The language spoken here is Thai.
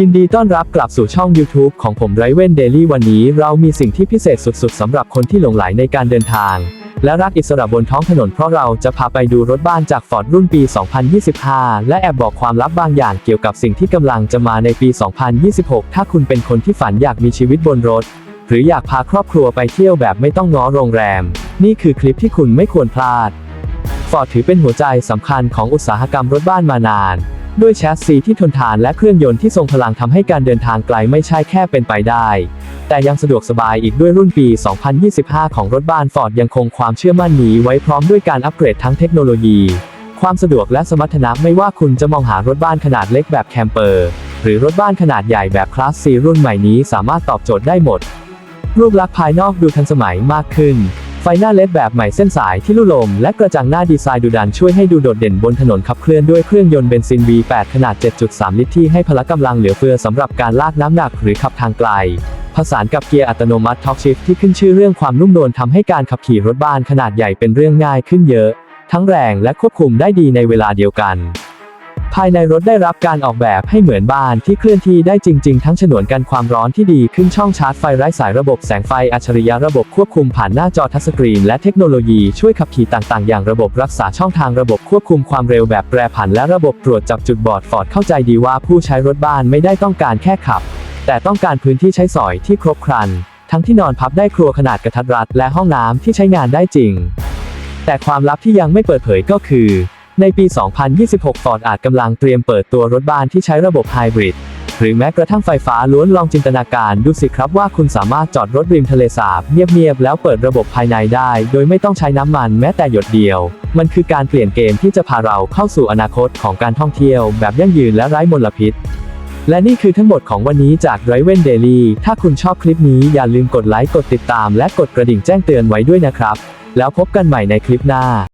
ยินดีต้อนรับกลับสู่ช่อง YouTube ของผมไรเว้นเดลี่วันนี้เรามีสิ่งที่พิเศษสุดๆสำหรับคนที่หลงไหลในการเดินทาง และรักอิสระบนท้องถนนเพราะเราจะพาไปดูรถบ้านจากฟอร์ดรุ่นปี 2025 และแอบบอกความลับบางอย่างเกี่ยวกับสิ่งที่กำลังจะมาในปี 2026 ถ้าคุณเป็นคนที่ฝันอยากมีชีวิตบนรถ หรืออยากพาครอบครัวไปเที่ยวแบบไม่ต้องง้อโรงแรม นี่คือคลิปที่คุณไม่ควรพลาดฟอร์ดถือเป็นหัวใจสำคัญของอุตสาหกรรมรถบ้านมานาน ด้วยแชสซีที่ทนทานและเครื่องยนต์ที่ทรงพลังทำให้การเดินทางไกลไม่ใช่แค่เป็นไปได้ แต่ยังสะดวกสบายอีกด้วยรุ่นปี 2025 ของรถบ้านฟอร์ดยังคงความเชื่อมั่นนี้ไว้พร้อมด้วยการอัปเกรดทั้งเทคโนโลยี ความสะดวกและสมรรถนะไม่ว่าคุณจะมองหารถบ้านขนาดเล็กแบบแคมเปอร์ หรือรถบ้านขนาดใหญ่แบบคลาสซีรุ่นใหม่นี้สามารถตอบโจทย์ได้หมด รูปลักษณ์ภายนอกดูทันสมัยมากขึ้น ไฟหน้าเลดแบบใหม่เส้นสายที่ลู่ลมและกระจังหน้าดีไซน์ดูดันช่วยให้ดูโดดเด่นบนถนนขับเคลื่อนด้วยเครื่องยนต์เบนซิน V8 ขนาด 7.3 ลิตรที่ให้พละกำลังเหลือเฟือสำหรับการลากน้ำหนักหรือขับทางไกล ผสานกับเกียร์อัตโนมัติ Torque Shift ที่ขึ้นชื่อเรื่องความนุ่มนวลทำให้การขับขี่รถบ้านขนาดใหญ่เป็นเรื่องง่ายขึ้นเยอะ ทั้งแรงและควบคุมได้ดีในเวลาเดียวกัน ภายในรถได้รับการออกแบบให้เหมือนบ้านที่เคลื่อนที่ได้จริง ๆ ทั้งฉนวนกันความร้อนที่ดีขึ้นช่องชาร์จไฟไร้สายระบบแสงไฟอัจฉริยะระบบควบคุมผ่านหน้าจอทัชสกรีน และเทคโนโลยีช่วยขับขี่ต่างๆ อย่างระบบรักษาช่องทางระบบควบคุมความเร็วแบบแปรผันและระบบตรวจจับจุดบอดฟอร์ดเข้าใจดีว่าผู้ใช้รถบ้านไม่ได้ต้องการแค่ขับ แต่ต้องการพื้นที่ใช้สอยที่ครบครัน ทั้งที่นอนพับได้ครัวขนาดกระทัดรัดและห้องน้ำที่ใช้งานได้จริง แต่ความลับที่ยังไม่เปิดเผยก็คือ ในปี 2026 Ford อาจกำลังเตรียมเปิดตัวรถบ้านที่ใช้ระบบไฮบริด หรือแม้กระทั่งไฟฟ้าล้วนลองจินตนาการดูสิครับว่าคุณสามารถจอดรถริมทะเลสาบเงียบๆแล้วเปิดระบบภายในได้ โดยไม่ต้องใช้น้ำมันแม้แต่หยดเดียว มันคือการเปลี่ยนเกมที่จะพาเราเข้าสู่อนาคตของการท่องเที่ยว แบบยั่งยืนและไร้มลพิษและนี่คือทั้งหมดของวันนี้จาก r i v e n Daily ถ้าคุณชอบคลิปนี้อย่าลืมกดไลค์ กดติดตาม และกดกระดิ่งแจ้งเตือนไว้ด้วยนะครับ แล้วพบกันใหม่ในคลิปหน้า